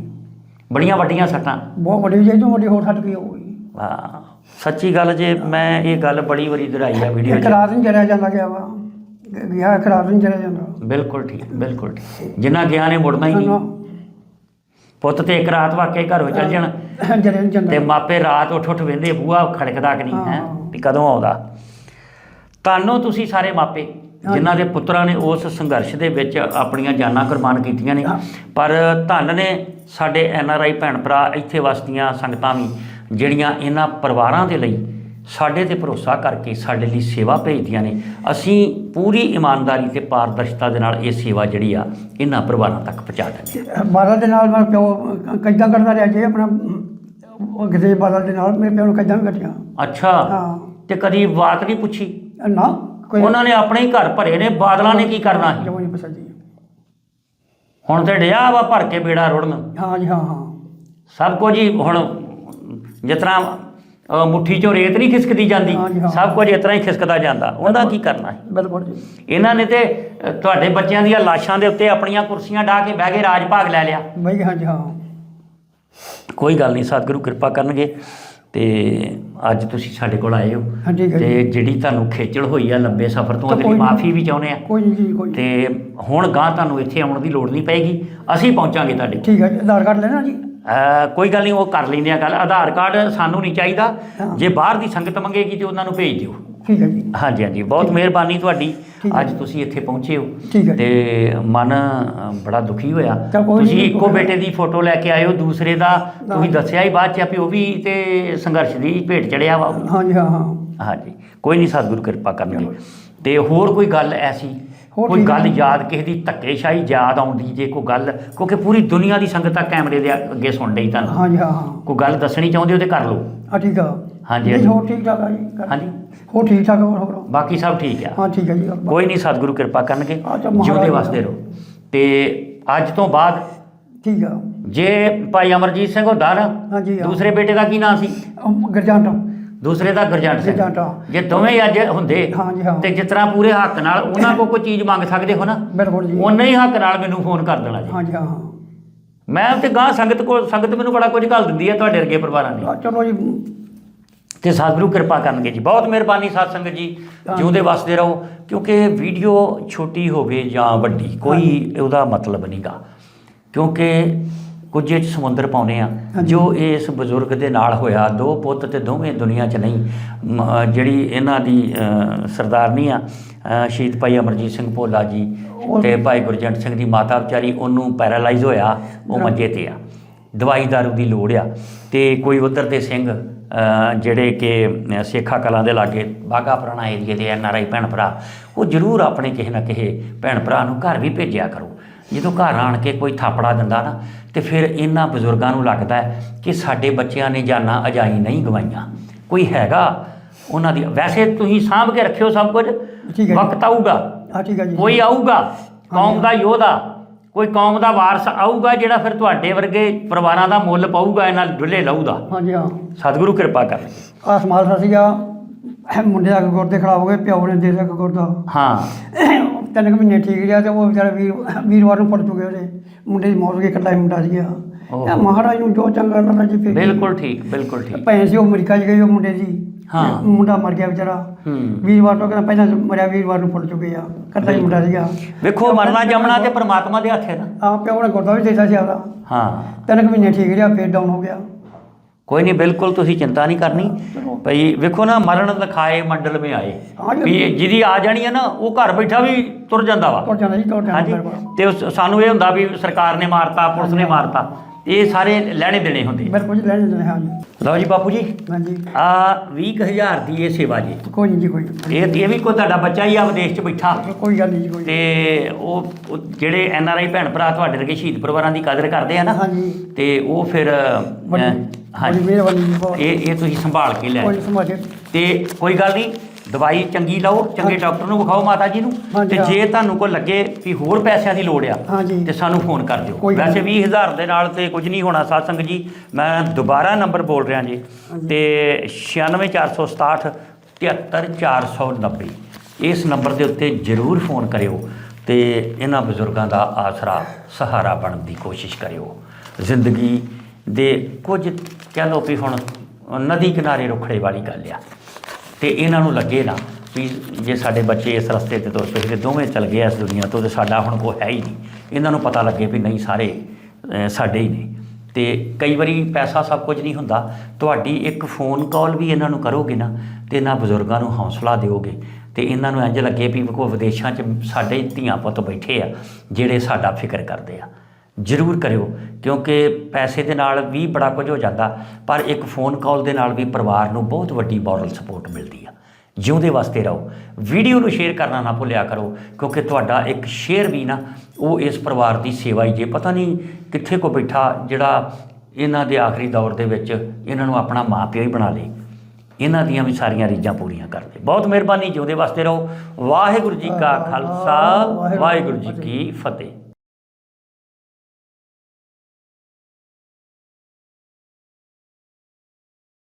ਬੜੀਆਂ ਵੱਡੀਆਂ ਸੱਟਾਂ। ਬਹੁਤ ਵੱਡੀ ਜੇ ਤੋਂ ਵੱਡੀ ਹੋਰ ਛੱਡ ਕੇ ਹੋਊਗੀ? ਹਾਂ ਸੱਚੀ ਗੱਲ ਜੇ ਮੈਂ ਇਹ ਗੱਲ ਬੜੀ ਵਾਰੀ ਦੁਹਰਾਈ ਆ ਵੀਡੀਓ 'ਚ। ਰਾਤ ਨਹੀਂ ਜਰਿਆ ਜਾਂਦਾ ਗਿਆ ਵਾ। ਗਿਆ ਇੱਕ ਰਾਤ ਨਹੀਂ ਜਰਿਆ ਜਾਂਦਾ। ਬਿਲਕੁਲ ਠੀਕ ਬਿਲਕੁਲ ਠੀਕ। ਜਿਨ੍ਹਾਂ ਗਿਆ ਨੇ ਮੁੜਨਾ ਹੀ ਨਹੀਂ। ਪੁੱਤ ਤੇ ਇੱਕ ਰਾਤ ਵਾਕੇ ਘਰੋਂ ਚੱਲ ਜਾਣ ਜਰਿਆ ਨਹੀਂ ਜਾਂਦਾ। ਤੇ ਮਾਪੇ ਰਾਤ ਉੱਠ ਉੱਠ ਵੇਂਦੇ ਬੂਹਾ ਖੜਕਦਾ ਕਿ ਨਹੀਂ ਹਾਂ। ਵੀ ਕਦੋਂ ਆਉਂਦਾ? ਤੁਹਾਨੂੰ ਤੁਸੀਂ ਸਾਰੇ ਮਾਪੇ ਜਿਨ੍ਹਾਂ ਦੇ ਪੁੱਤਰਾਂ ਨੇ ਉਸ ਸੰਘਰਸ਼ ਦੇ ਵਿੱਚ ਆਪਣੀਆਂ ਜਾਨਾਂ ਕੁਰਬਾਨ ਕੀਤੀਆਂ ਨੇ। ਪਰ ਧੰਨ ਨੇ ਸਾਡੇ ਐਨ ਆਰ ਆਈ ਭੈਣ ਭਰਾ ਇੱਥੇ ਵਸਦੀਆਂ ਸੰਗਤਾਂ ਵੀ ਜਿਹੜੀਆਂ ਇਹਨਾਂ ਪਰਿਵਾਰਾਂ ਦੇ ਲਈ ਸਾਡੇ ਤੇ ਭਰੋਸਾ ਕਰਕੇ ਸਾਡੇ ਲਈ ਸੇਵਾ ਭੇਜਦੀਆਂ ਨੇ। ਅਸੀਂ ਪੂਰੀ ਇਮਾਨਦਾਰੀ ਤੇ ਪਾਰਦਰਸ਼ਤਾ ਦੇ ਨਾਲ ਇਹ ਸੇਵਾ ਜਿਹੜੀ ਆ ਇਹਨਾਂ ਪਰਿਵਾਰਾਂ ਤੱਕ ਪਹੁੰਚਾ ਦਿੰਦੇ ਹਾਂ। ਦੇ ਨਾਲ ਮੇਰਾ ਪਿਓ ਕਿੱਦਾਂ ਕਰਦਾ ਰਿਹਾ ਜੇ ਆਪਣਾ ਉਹ ਗਦੇ ਬਾਦਲ ਦੇ ਨਾਲ ਮੇਰੇ ਪਿਓ ਨੂੰ ਕਿੱਦਾਂ ਕੱਟਿਆ ਅੱਛਾ। ਹਾਂ। ਤੇ ਕਦੀ ਬਾਤ ਨਹੀਂ ਪੁੱਛੀ? ਨਾ ਕੋਈ ਉਹਨਾਂ ਨੇ ਆਪਣੇ ਹੀ ਘਰ ਭਰੇ ਨੇ ਬਾਦਲਾਂ ਨੇ ਕੀ ਕਰਨਾ ਸੀ? ਜੋ ਨਹੀਂ ਪਸੰਦ ਜੀ? ਹੁਣ ਤੇ ਡਿਆ ਵਾ ਭਰ ਕੇ ਬੇੜਾ ਰੁੜਨ। ਹਾਂ ਜੀ ਹਾਂ ਹਾਂ। ਸਭ ਕੁਝ ਹੀ ਹੁਣ ਜਿਸ ਤਰ੍ਹਾਂ ਮੁੱਠੀ ਚੋਂ ਰੇਤ ਨਹੀਂ ਖਿਸਕਦੀ ਜਾਂਦੀ ਹਾਂਜੀ, ਹਾਂ। ਸਭ ਕੁਝ ਇਸ ਤਰ੍ਹਾਂ ਹੀ ਖਿਸਕਦਾ ਜਾਂਦਾ। ਉਹਦਾ ਕੀ ਕਰਨਾ ਹੈ ਬਿਲਕੁਲ ਜੀ। ਇਹਨਾਂ ਨੇ ਤੇ ਤੁਹਾਡੇ ਬੱਚਿਆਂ ਦੀਆਂ ਲਾਸ਼ਾਂ ਦੇ ਉੱਤੇ ਆਪਣੀਆਂ ਕੁਰਸੀਆਂ ਢਾ ਕੇ ਬਹਿ ਕੇ ਰਾਜ ਭਾਗ ਲੈ ਲਿਆ। ਬਈ ਹਾਂ ਜੀ ਹਾਂ। ਕੋਈ ਗੱਲ ਨਹੀਂ ਸਤਿਗੁਰੂ ਕਿਰਪਾ ਕਰਨਗੇ। ਤੇ ਅੱਜ ਤੁਸੀਂ ਸਾਡੇ ਕੋਲ ਆਏ ਹੋ। ਹਾਂ ਠੀਕ ਹੈ ਜੀ ਤੇ ਜਿਹੜੀ ਤੁਹਾਨੂੰ ਖੇਚਲ ਹੋਈ ਆ ਲੰਬੇ ਸਫ਼ਰ ਤੋਂ ਤਾਂ ਉਹਦੇ ਲਈ ਕੋਈ ਨਹੀਂ। ਮਾਫੀ ਵੀ ਚਾਹੁੰਦੇ ਆ। ਕੋਈ ਨਹੀਂ ਜੀ ਕੋਈ ਤੇ ਹੁਣ ਗਾਂ ਤੁਹਾਨੂੰ ਇੱਥੇ ਆਉਣ ਦੀ ਲੋੜ ਨਹੀਂ ਪਏਗੀ। ਅਸੀਂ ਪਹੁੰਚਾਂਗੇ ਤੁਹਾਡੇ ਕੋਲ। ਠੀਕ ਹੈ ਜੀ ਆਧਾਰ ਕਾਰਡ ਲੈਣਾ ਜੀ? ਅਹ ਕੋਈ ਗੱਲ ਨਹੀਂ ਉਹ ਕਰ ਲੈਂਦੇ ਆ ਗੱਲ। ਆਧਾਰ ਕਾਰਡ ਸਾਨੂੰ ਨਹੀਂ ਚਾਹੀਦਾ। ਹਾਂ। ਜੇ ਬਾਹਰ ਦੀ ਸੰਗਤ ਮੰਗੇਗੀ ਤੇ ਉਹਨਾਂ ਨੂੰ ਭੇਜ ਦਿਓ। ਠੀਕ ਹੈ ਜੀ। ਹਾਂਜੀ ਹਾਂਜੀ। ਬਹੁਤ ਮਿਹਰਬਾਨੀ ਤੁਹਾਡੀ। ਅੱਜ ਤੁਸੀਂ ਇੱਥੇ ਪਹੁੰਚੇ ਹੋ। ਤੇ ਮਨ ਬੜਾ ਦੁਖੀ ਹੋਇਆ। ਤੁਸੀਂ ਇੱਕੋ ਬੇਟੇ ਦੀ ਫੋਟੋ ਲੈ ਕੇ ਆਏ ਹੋ ਦੂਸਰੇ ਦਾ ਤੁਸੀਂ। ਦੱਸਿਆ ਹੀ ਬਾਅਦ ਚ ਆ ਵੀ ਉਹ ਵੀ ਤੇ ਸੰਘਰਸ਼ ਦੀ ਭੇਟ ਚੜਿਆ ਵਾ। ਹਾਂ ਜੀ ਹਾਂ ਹਾਂ। ਹਾਂਜੀ। ਕੋਈ ਨਹੀਂ ਸਤਿਗੁਰੂ ਕਿਰਪਾ ਕਰਨਗੇ। ਤੇ ਹੋਰ ਕੋਈ ਗੱਲ ਐਸੀ? ਕੋਈ ਗੱਲ। ਯਾਦ ਕਿਸੇ ਦੀ ਧੱਕੇਸ਼ਾਹੀ ਯਾਦ ਆਉਂਦੀ ਜੇ ਕੋਈ ਗੱਲ? ਕਿਉਂਕਿ ਪੂਰੀ ਦੁਨੀਆ ਦੀ ਸੰਗਤ ਆ ਕੈਮਰੇ ਦੇ ਅੱਗੇ ਸੁਣ ਰਹੀ ਤੁਹਾਨੂੰ। ਹਾਂ ਜੀ ਹਾਂ। ਕੋਈ ਗੱਲ ਦੱਸਣੀ ਚਾਹੁੰਦੇ ਹੋ ਤੇ ਕਰ ਲਓ। ਆ ਠੀਕ ਆ। ਹਾਂਜੀ, ਹਾਂਜੀ। ਹੋਰ ਠੀਕ ਠਾਕ ਆ ਜੀ। ਹਾਂਜੀ। ਹੋਰ ਠੀਕ ਠਾਕ ਹੋਰ ਹੋਰ ਬਾਕੀ ਸਭ ਠੀਕ ਆ। ਹਾਂ ਠੀਕ ਹੈ ਜੀ ਕੋਈ ਨਹੀਂ ਸਤਿਗੁਰੂ ਕਿਰਪਾ ਕਰਨਗੇ ਜਿਉਂਦੇ। ਵਸਦੇ ਰਹੋ। ਤੇ ਅੱਜ ਤੋਂ ਬਾਅਦ ਠੀਕ ਆ। ਜੇ ਭਾਈ ਅਮਰਜੀਤ ਸਿੰਘ ਹੁੰਦਾ ਨਾ ਹਾਂਜੀ। ਦੂਸਰੇ ਬੇਟੇ ਦਾ ਕੀ ਨਾਂ ਸੀ? ਗਰਜੰਟ। ਦੂਸਰੇ ਦਾ ਗੁਰਜੰਟ ਸਿੰਘ। ਜੇ ਦੋਵੇਂ ਅੱਜ ਹੁੰਦੇ ਹਾਂਜੀ, ਹਾਂ। ਤੇ ਜਿਸ ਤਰ੍ਹਾਂ ਪੂਰੇ ਹੱਕ ਨਾਲ ਉਹਨਾਂ ਕੋਲ ਕੋਈ ਚੀਜ਼ ਮੰਗ ਸਕਦੇ ਹੋ ਨਾ ਬਿਲਕੁਲ ਜੀ। ਉਹਨੇ ਹੀ ਹੱਕ ਨਾਲ ਮੈਨੂੰ ਫੋਨ ਕਰ ਦੇਣਾ ਜੀ। ਹਾਂ ਜੀ ਹਾਂ। ਮੈਂ ਤੇ ਗਾਂ ਸੰਗਤ ਕੋਲ ਸੰਗਤ ਮੈਨੂੰ ਬੜਾ ਕੁਝ ਘੱਲ ਦਿੰਦੀ ਹੈ ਤੁਹਾਡੇ ਵਰਗੇ ਪਰਿਵਾਰਾਂ ਨੇ ਚਲੋ ਜੀ। ਤੇ ਸਤਿਗੁਰੂ ਕਿਰਪਾ ਕਰਨਗੇ ਜੀ। ਬਹੁਤ ਮਿਹਰਬਾਨੀ ਸਾਧ ਸੰਗਤ ਜੀ ਜਿਉਂਦੇ ਵਸਦੇ ਰਹੋ ਕਿਉਂਕਿ ਵੀਡੀਓ ਛੋਟੀ ਹੋਵੇ ਜਾਂ ਵੱਡੀ ਕੋਈ ਉਹਦਾ ਮਤਲਬ ਨਹੀਂਗਾ। ਕਿਉਂਕਿ ਕੁਝੇ ਚ ਸਮੁੰਦਰ ਪਾਉਨੇ ਆ ਜੋ ਇਸ ਬਜ਼ੁਰਗ ਦੇ ਨਾਲ ਹੋਇਆ ਦੋ ਪੁੱਤ ਤੇ ਦੋਵੇਂ ਦੁਨੀਆ 'ਚ ਨਹੀਂ ਜਿਹੜੀ ਇਹਨਾਂ ਦੀ ਸਰਦਾਰਨੀ ਆ ਸ਼ਹੀਦ ਭਾਈ ਅਮਰਜੀਤ ਸਿੰਘ ਭੋਲਾ ਜੀ ਤੇ ਭਾਈ ਗੁਰਜੰਟ ਸਿੰਘ ਦੀ ਮਾਤਾ ਵਿਚਾਰੀ ਉਹਨੂੰ ਪੈਰਾਲਾਈਜ਼ ਹੋਇਆ ਉਹ ਮੰਜੇ ਤੇ ਆ। ਦਵਾਈ ਦਾਰੂ ਦੀ ਲੋੜ ਆ। ਤੇ ਕੋਈ ਉਧਰ ਦੇ ਸਿੰਘ ਜਿਹੜੇ ਕਿ ਸੇਖਾ ਕਲਾਂ ਦੇ ਲਾਗੇ ਬਾਗਾ ਪੁਰਾਣਾ ਏਰੀਏ ਦੇ ਐਨ ਆਰ ਆਈ ਭੈਣ ਭਰਾ ਉਹ ਜ਼ਰੂਰ ਆਪਣੇ ਕਿਸੇ ਨਾ ਕਿਸੇ ਭੈਣ ਭਰਾ ਨੂੰ ਘਰ ਵੀ ਭੇਜਿਆ ਕਰੋ। ਜਦੋਂ ਘਰ ਆਣ ਕੇ ਕੋਈ ਥਾਪੜਾ ਦਿੰਦਾ ਨਾ ਤੇ ਫਿਰ ਇਹਨਾਂ ਬਜ਼ੁਰਗਾਂ ਨੂੰ ਲੱਗਦਾ ਹੈ ਕਿ ਸਾਡੇ ਬੱਚਿਆਂ ਨੇ ਜਾਨਾਂ ਅਜਾਈ ਨਹੀਂ ਗਵਾਈਆਂ। ਕੋਈ ਹੈਗਾ ਉਹਨਾਂ ਦੀ ਵੈਸੇ ਤੁਸੀਂ ਸਾਂਭ ਕੇ ਰੱਖਿਓ ਸਭ ਕੁਝ। ਵਕਤ ਆਊਗਾ। ਹਾਂ ਠੀਕ ਹੈ ਜੀ। ਕੋਈ ਆਊਗਾ ਕੌਮ ਦਾ ਯੋਧਾ ਕੋਈ ਕੌਮ ਦਾ ਵਾਰਸ ਆਊਗਾ ਜਿਹੜਾ ਫਿਰ ਤੁਹਾਡੇ ਵਰਗੇ ਪਰਿਵਾਰਾਂ ਦਾ ਮੁੱਲ ਪਾਊਗਾ ਇਹਨਾਂ ਡੁੱਲੇ ਲਊਦਾ। ਹਾਂਜੀ ਹਾਂ। ਸਤਿਗੁਰੂ ਕਿਰਪਾ ਕਰ। ਆ ਸਮਾਲ ਸਾ ਸੀਗਾ ਮੁੰਡੇ ਦਾ ਗੁਰਦੇ ਖਰਾਬ ਹੋ ਗਏ ਪਿਓ ਨੇ ਦੇ ਸਕ ਗੁਰਦਾ। ਹਾਂ। ਤਿੰਨ ਕੁ ਮਹੀਨੇ ਠੀਕ ਰਿਹਾ ਤੇ ਉਹ ਵਿਚਾਰਾ ਵੀਰ ਵੀਰਵਾਰ ਨੂੰ ਪੜ ਚੁੱਕੇ ਉਹਦੇ। ਮੁੰਡੇ ਦੀ ਮੌਤ ਹੋ ਗਈ ਇਕੱਲਾ ਹੀ ਮੁੰਡਾ ਸੀਗਾ। ਇਹ ਮਹਾਰਾਜ ਨੂੰ ਜੋ ਚੰਗਾ ਲੱਗਦਾ ਜੀ ਫਿਰ ਬਿਲਕੁਲ ਠੀਕ ਬਿਲਕੁਲ ਠੀਕ। ਭੈਣ ਸੀ ਉਹ ਅਮਰੀਕਾ 'ਚ ਗਈ ਉਹ ਮੁੰਡੇ ਦੀ। ਹਾਂ। ਮੁੰਡਾ ਮਰ ਗਿਆ ਵਿਚਾਰਾ। ਹੂੰ। ਵੀਰਵਾਰ ਤੋਂ ਕਹਿੰਦਾ ਪਹਿਲਾਂ ਮਰਿਆ ਵੀਰਵਾਰ ਨੂੰ ਪੜ ਚੁੱਕੇ ਆ। ਇਕੱਲਾ ਹੀ ਮੁੰਡਾ ਸੀਗਾ। ਵੇਖੋ ਮਰਨਾ ਜਮਣਾ ਤੇ ਪ੍ਰਮਾਤਮਾ ਦੇ ਹੱਥ ਹੈ ਨਾ। ਆ ਪਿਓ ਨੇ ਗੁਰਦਾ ਵੀ ਦੇਤਾ ਸੀ ਆਪਦਾ। ਹਾਂ। ਤਿੰਨ ਕੁ ਮਹੀਨੇ ਠੀਕ ਰਿਹਾ ਫਿਰ ਡਾਊਨ ਹੋ ਗਿਆ। ਕੋਈ ਨਹੀਂ ਬਿਲਕੁਲ ਤੁਸੀਂ ਚਿੰਤਾ ਨਹੀਂ ਕਰਨੀ। ਭਈ ਵੇਖੋ ਨਾ ਮਰਨ ਲਖਾਏ ਮੰਡਲ ਮੇ ਆਏ। ਵੀ ਜਿਹਦੀ ਆ ਜਾਣੀ ਹੈ ਨਾ ਉਹ ਘਰ ਬੈਠਾ ਵੀ ਤੁਰ ਜਾਂਦਾ ਵਾ। ਤੁਰ ਜਾਂਦਾ ਜੀ ਤੁਰ ਜਾਂਦਾ ਤੇ ਸਾਨੂੰ ਇਹ ਹੁੰਦਾ ਵੀ ਸਰਕਾਰ ਨੇ ਮਾਰਤਾ ਪੁਲਿਸ ਨੇ ਮਾਰਤਾ। ਇਹ ਸਾਰੇ ਲੈਣੇ ਦੇਣੇ ਹੁੰਦੇ ਬਿਲਕੁਲ ਜੀ ਲੈ ਜਾਂਦੇ ਹਾਂ ਜੀ ਲਓ ਜੀ ਬਾਪੂ ਜੀ। ਹਾਂਜੀ। ਆ 20000 ਦੀ ਇਹ ਸੇਵਾ ਜੀ। ਕੋਈ ਨਹੀਂ ਜੀ ਕੋਈ ਇਹ ਇਹ ਵੀ ਕੋਈ ਤੁਹਾਡਾ ਬੱਚਾ ਹੀ ਆ ਵਿਦੇਸ਼ 'ਚ ਬੈਠਾ। ਕੋਈ ਗੱਲ ਨਹੀਂ ਜੀ ਕੋਈ ਤੇ ਉਹ ਉਹ ਜਿਹੜੇ ਐਨ ਆਰ ਆਈ ਭੈਣ ਭਰਾ ਤੁਹਾਡੇ ਵਰਗੇ ਸ਼ਹੀਦ ਪਰਿਵਾਰਾਂ ਦੀ ਕਦਰ ਕਰਦੇ ਆ ਨਾ ਹਾਂਜੀ। ਤੇ ਉਹ ਫਿਰ ਹਾਂਜੀ। ਬੜੀ ਮਿਹਰਬਾਨੀ ਜੀ ਬਹੁਤ। ਇਹ ਇਹ ਤੁਸੀਂ ਸੰਭਾਲ ਕੇ ਲੈ ਕੋਈ ਸਮਾਜੇ ਤੇ ਕੋਈ ਗੱਲ ਨਹੀਂ ਦਵਾਈ ਚੰਗੀ ਲਓ ਚੰਗੇ ਡਾਕਟਰ ਨੂੰ ਵਿਖਾਓ ਮਾਤਾ ਜੀ ਨੂੰ ਹਾਂਜੀ, ਤੇ ਹਾਂ। ਜੇ ਤੁਹਾਨੂੰ ਕੋਈ ਲੱਗੇ ਵੀ ਹੋਰ ਪੈਸਿਆਂ ਦੀ ਲੋੜ ਆ ਹਾਂਜੀ। ਤੇ ਸਾਨੂੰ ਫੋਨ ਕਰ ਦਿਓ। ਕੋਈ ਗੱਲ ਵੈਸੇ 20000 ਦੇ ਨਾਲ ਤੇ ਕੁਝ ਨਹੀਂ ਹੋਣਾ ਸਾਧ ਸੰਗਤ ਜੀ ਮੈਂ ਦੁਬਾਰਾ ਨੰਬਰ ਬੋਲ ਰਿਹਾ ਜੀ ਤੇ 96467 73490 ਇਸ ਨੰਬਰ ਦੇ ਉੱਤੇ ਜ਼ਰੂਰ ਫੋਨ ਕਰਿਓ ਤੇ ਇਹਨਾਂ ਬਜ਼ੁਰਗਾਂ ਦਾ ਆਸਰਾ ਸਹਾਰਾ ਬਣਨ ਦੀ ਕੋਸ਼ਿਸ਼ ਕਰਿਓ। ਜ਼ਿੰਦਗੀ ਦੇ ਕੁਝ ਕਹਿ ਲਓ ਵੀ ਹੁਣ ਨਦੀ ਕਿਨਾਰੇ ਰੁਖੜੇ ਵਾਲੀ ਗੱਲ ਆ। ਤੇ ਇਹਨਾਂ ਨੂੰ ਲੱਗੇ ਨਾ ਵੀ ਜੇ ਸਾਡੇ ਬੱਚੇ ਇਸ ਰਸਤੇ ਤੇ ਤੁਰ ਪਏ ਤੇ ਦੋਵੇਂ ਚਲ ਗਏ ਇਸ ਦੁਨੀਆ ਤੋਂ ਤੇ ਸਾਡਾ ਹੁਣ ਕੋਈ ਹੈ ਹੀ ਨਹੀਂ। ਇਹਨਾਂ ਨੂੰ ਪਤਾ ਲੱਗੇ ਵੀ ਨਹੀਂ ਸਾਰੇ ਸਾਡੇ ਹੀ ਨੇ। ਤੇ ਕਈ ਵਾਰੀ ਪੈਸਾ ਸਭ ਕੁਝ ਨਹੀਂ ਹੁੰਦਾ। ਤੁਹਾਡੀ ਇੱਕ ਫੋਨ ਕਾਲ ਵੀ ਇਹਨਾਂ ਨੂੰ ਕਰੋਗੇ ਨਾ ਤੇ ਇਹਨਾਂ ਬਜ਼ੁਰਗਾਂ ਨੂੰ ਹੌਸਲਾ ਦਿਓਗੇ। ਤੇ ਇਹਨਾਂ ਨੂੰ ਇੰਜ ਲੱਗੇ ਵੀ ਕੋਈ ਵਿਦੇਸ਼ਾਂ 'ਚ ਸਾਡੇ ਧੀਆਂ ਪੁੱਤ ਬੈਠੇ ਆ, ਜਿਹੜੇ ਸਾਡਾ ਫਿਕਰ ਕਰਦੇ ਆ। ਜ਼ਰੂਰ ਕਰਿਓ ਕਿਉਂਕਿ ਪੈਸੇ ਦੇ ਨਾਲ ਵੀ ਬੜਾ ਕੁਝ ਹੋ ਜਾਂਦਾ ਪਰ ਇੱਕ ਫੋਨ ਕਾਲ ਦੇ ਨਾਲ ਵੀ ਪਰਿਵਾਰ ਨੂੰ ਬਹੁਤ ਵੱਡੀ ਮੋਰਲ ਸਪੋਰਟ ਮਿਲਦੀ ਆ। ਜਿਉਂਦੇ ਵਾਸਤੇ ਰਹੋ। ਵੀਡੀਓ ਨੂੰ ਸ਼ੇਅਰ ਕਰਨਾ ਨਾ ਭੁੱਲਿਆ ਕਰੋ ਕਿਉਂਕਿ ਤੁਹਾਡਾ ਇੱਕ ਸ਼ੇਅਰ ਵੀ ਨਾ ਉਹ ਇਸ ਪਰਿਵਾਰ ਦੀ ਸੇਵਾ ਹੀ ਜੇ ਪਤਾ ਨਹੀਂ ਕਿੱਥੇ ਕੋ ਬੈਠਾ ਜਿਹੜਾ ਇਹਨਾਂ ਦੇ ਆਖਰੀ ਦੌਰ ਦੇ ਵਿੱਚ ਇਹਨਾਂ ਨੂੰ ਆਪਣਾ ਮਾਪਿਓ ਹੀ ਬਣਾ ਲੇ। ਇਹਨਾਂ ਦੀਆਂ ਵੀ ਸਾਰੀਆਂ ਰੀਝਾਂ ਪੂਰੀਆਂ ਕਰਦੇ ਬਹੁਤ ਮਿਹਰਬਾਨੀ ਜਿਉਂਦੇ ਵਾਸਤੇ ਰਹੋ। ਵਾਹਿਗੁਰੂ ਜੀ ਕਾ ਖਾਲਸਾ ਵਾਹਿਗੁਰੂ ਜੀ ਕੀ ਫਤਿਹ।